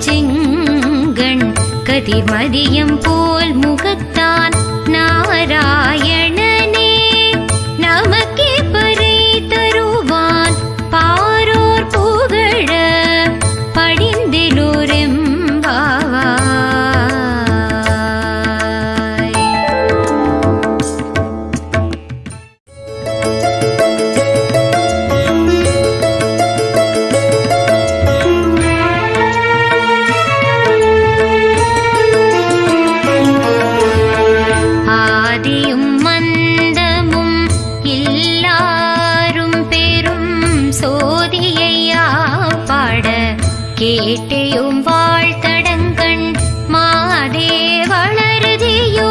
செங்கண் கதிர்மதியம் போல் முகத்து கேட்டையும் வாழ்த்தடங்கண் மாதே வளருதியோ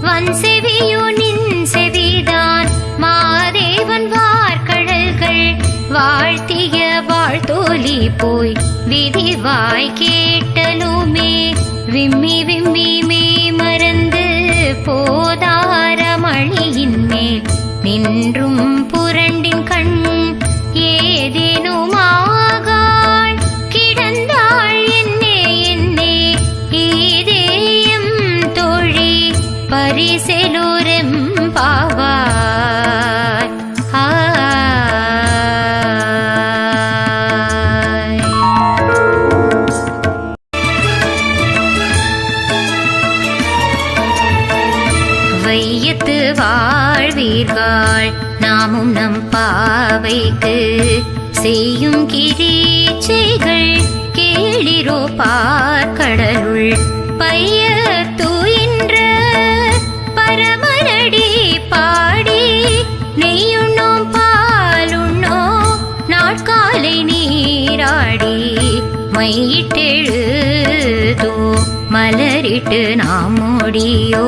வன் செவியோ நின் செவிதான். மாதேவன் வார்கடல்கள் வாழ்த்திய வாழ்த்தோலி போய் விதிவாய் கேட்டலுமே விம்மி வாழ்வீர்கள் நாமும் நம் பாவைக்கு செய்யும் கிரீச்சைகள் கேளிரோ பார்க்கடலுள் பைய தூயின்ற பரமனடி பாடி நெய்யுண்ணோம் பாலுண்ணோ நாட்காலை நீராடி மையிட்டெழுதோ மலரிட்டு நாம் முடியோ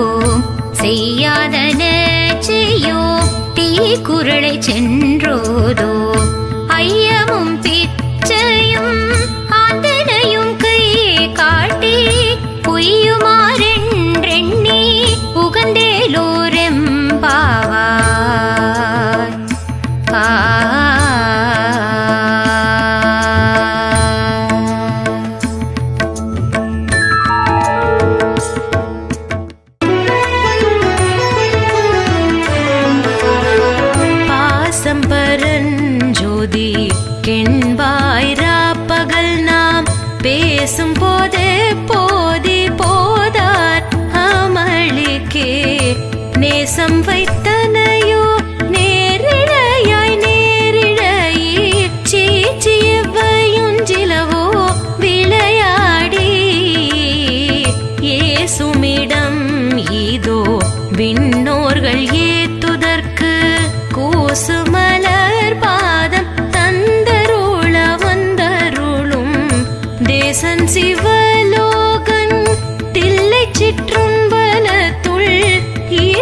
செய்யாதன குரலை சென்றோதோ ஐயமும் துதி கெண்பாயிரா பகல் நாம் பேசும் போதே போதி போதார். அமளிக்கே நேசம்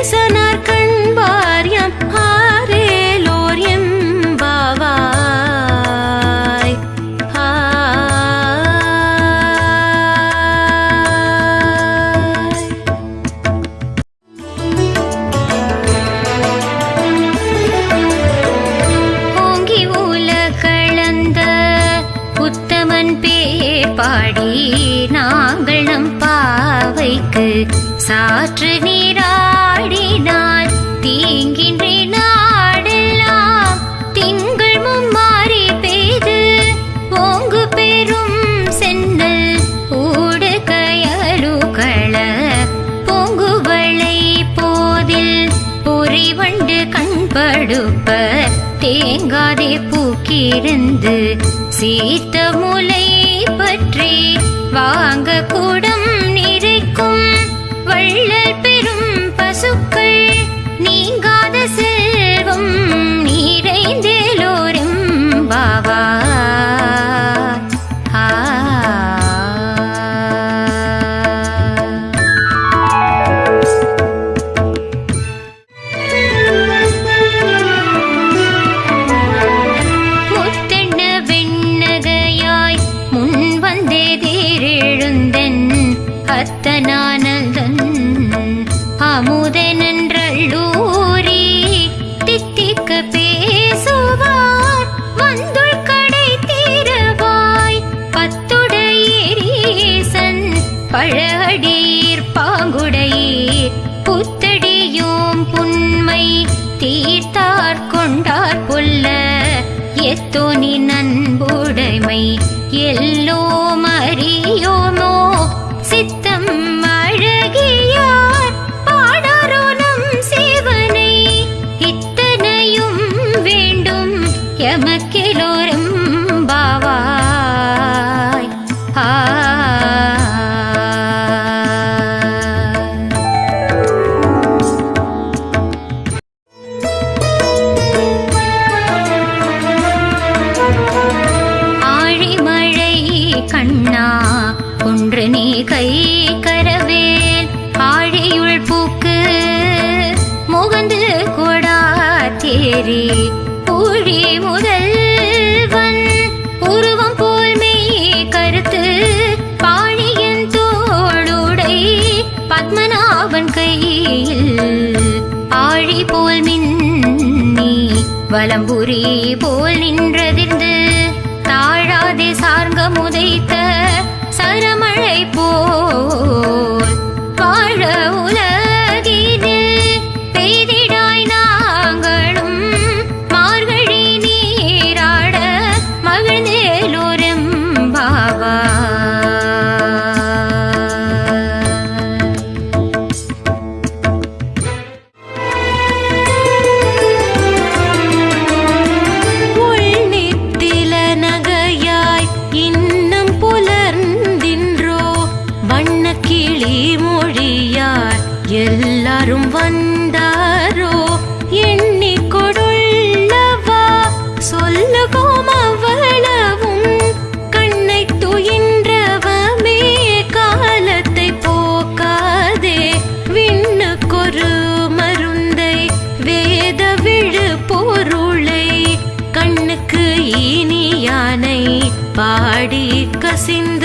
ஈசனார் கண்பாரியம் ஆரேலோர் எம்பாவாய் ஆய் ஓங்கி உலகளந்த உத்தமன் பேர் பாடி நாங்கள் நம் பாவைக்கு சாற்று நீராடினால் தீங்கின்றி நாடெல்லாம் திங்கள் மும்மாறி பெய்து ஓங்கு பெரும் சென்னல் ஊடு கயலுகள பொங்குவளை போதில் பொறிவண்டு கண்படுப்ப தேங்காதே பூக்கிருந்து சீத்த முலை பற்றி வாங்க கூடம் நிறைக்கும் வள்ளல் பெரும் பசுக்கள் நீங்காத செல்வம் நிறைந்தேலோரும் பாவா. ஆ. பழகடீர் பாங்குடையீர் புத்தடியோம் புன்மை தீர்த்தார் கொண்டார் புல்ல எத்தோனி நண்புடைமை எல்லோ கை கரவேல் ஆழியுள் பூக்கு முகந்து கொடா தேரி ஊழி முதல்வன் உருவம் போல் மெய் கருத்து பாழியன் தோளுடை பத்மநாபன் கையில் ஆழி போல் மின்னி வலம்புரி போல் நின்றதிர்ந்து தாழாதே சார்ங்க முதைத்த போ எல்லாரும் வந்தாரோ? எண்ணி கொடுள்ளவா? சொல்லுவோம் அவ்வளவும். கண்ணை துயின்றவமே காலத்தை போக்காதே. விண்ணுக்கொரு மருந்தை வேத விழு பொருளை. கண்ணுக்கு இனியானை பாடி கசிந்த